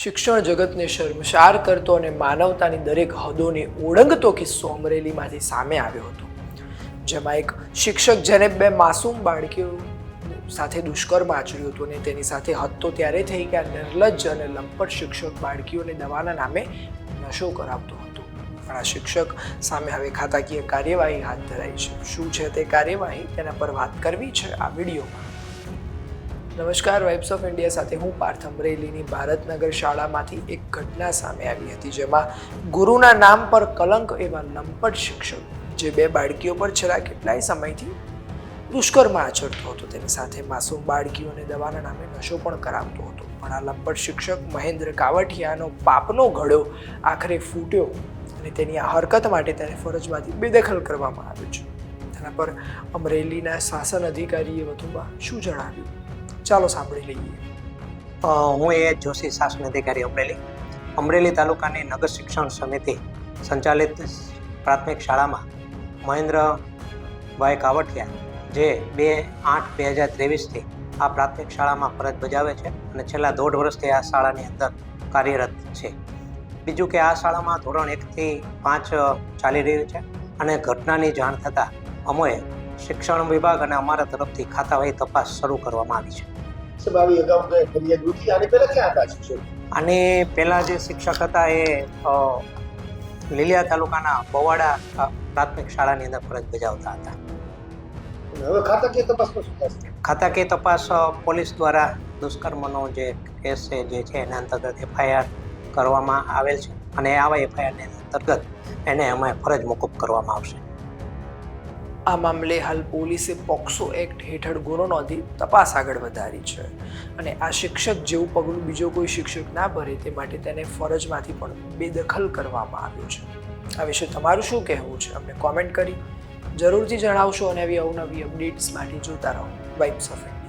શિક્ષણ જગતને શર્મસાર કરતો અને માનવતાની દરેક હદોને ઓળંગતો કિસ્સો અમરેલીમાંથી સામે આવ્યો હતો, જેમાં એક શિક્ષક જેને બે માસૂમ બાળકીઓ સાથે દુષ્કર્મ આચર્યું હતું અને તેની સાથે હદ તો ત્યારે થઈ કે આ નિર્લજ્જ અને લંપટ શિક્ષક બાળકીઓને દવાના નામે નશો કરાવતો હતો. પણ આ શિક્ષક સામે હવે ખાતાકીય કાર્યવાહી હાથ ધરાઈ છે. શું છે તે કાર્યવાહી? તેના પર વાત કરવી છે આ વિડીયોમાં. નમસ્કાર વાઇબ્સ ઓફ ઇન્ડિયા સાથે હું પાર્થ અમરેલીની ભારતનગર શાળામાંથી એક ઘટના સામે આવી હતી જેમાં ગુરુના નામ પર કલંક એવા લંપટ શિક્ષક, જે બે બાળકીઓ પર છેલ્લા કેટલાય સમયથી દુષ્કર્મ આચરતો હતો. તેની સાથે માસૂમ બાળકીઓને દવાના નામે નશો પણ કરાવતો હતો. પણ આ લંપટ શિક્ષક મહેન્દ્ર કાવઠિયાનો પાપનો ઘડો આખરે ફૂટ્યો અને તેની આ હરકત માટે તેને ફરજમાંથી બેદખલ કરવામાં આવ્યો છે. તેના પર અમરેલીના શાસન અધિકારીએ વધુમાં શું જણાવ્યું? ચાલો સાંભળી લઈએ. હું એ જોશી શાસન અધિકારી અમરેલી. અમરેલી તાલુકાની નગર શિક્ષણ સમિતિ સંચાલિત પ્રાથમિક શાળામાં મહેન્દ્રભાઈ કાવઠિયા, જે બે આઠ બે હજાર ત્રેવીસથી આ પ્રાથમિક શાળામાં ફરજ બજાવે છે અને છેલ્લા દોઢ વર્ષથી આ શાળાની અંદર કાર્યરત છે. બીજું કે આ શાળામાં ધોરણ એકથી પાંચ ચાલી રહ્યું છે અને ઘટનાની જાણ થતાં અમોએ શિક્ષણ વિભાગ અને અમારા તરફથી ખાતાવાહી તપાસ શરૂ કરવામાં આવી છે. સાહેબ આવી અગાઉ ફરિયાદ નથી આની પહેલા ક્યાં હતા શિક્ષક? અને પહેલાં જે શિક્ષક હતા એ લીલિયા તાલુકાના બવાડા પ્રાથમિક શાળાની અંદર ફરજ બજાવતા હતા. હવે ખાતાકીય તપાસમાં શું થશે? ખાતાકીય તપાસ પોલીસ દ્વારા દુષ્કર્મનો જે કેસ છે જે છે એના અંતર્ગત એફઆઈઆર કરવામાં આવેલ છે. અને આવા એફઆઈઆરની અંતર્ગત એને અમે ફરજ મોકૂફ કરવામાં આવશે. આ મામલે હાલ પોલીસે પોક્સો એક્ટ હેઠળ ગુનો નોંધી તપાસ આગળ વધારી છે. અને આ શિક્ષક જેવું પગલું બીજો કોઈ શિક્ષક ના ભરે તે માટે તેને ફરજમાંથી પણ બેદખલ કરવામાં આવ્યો છે. આ વિશે તમારું શું કહેવું છે? અમને કોમેન્ટ કરી જરૂરથી જણાવશો અને આવી અવનવી અપડેટ્સ માટે જોતા રહો. Vibes of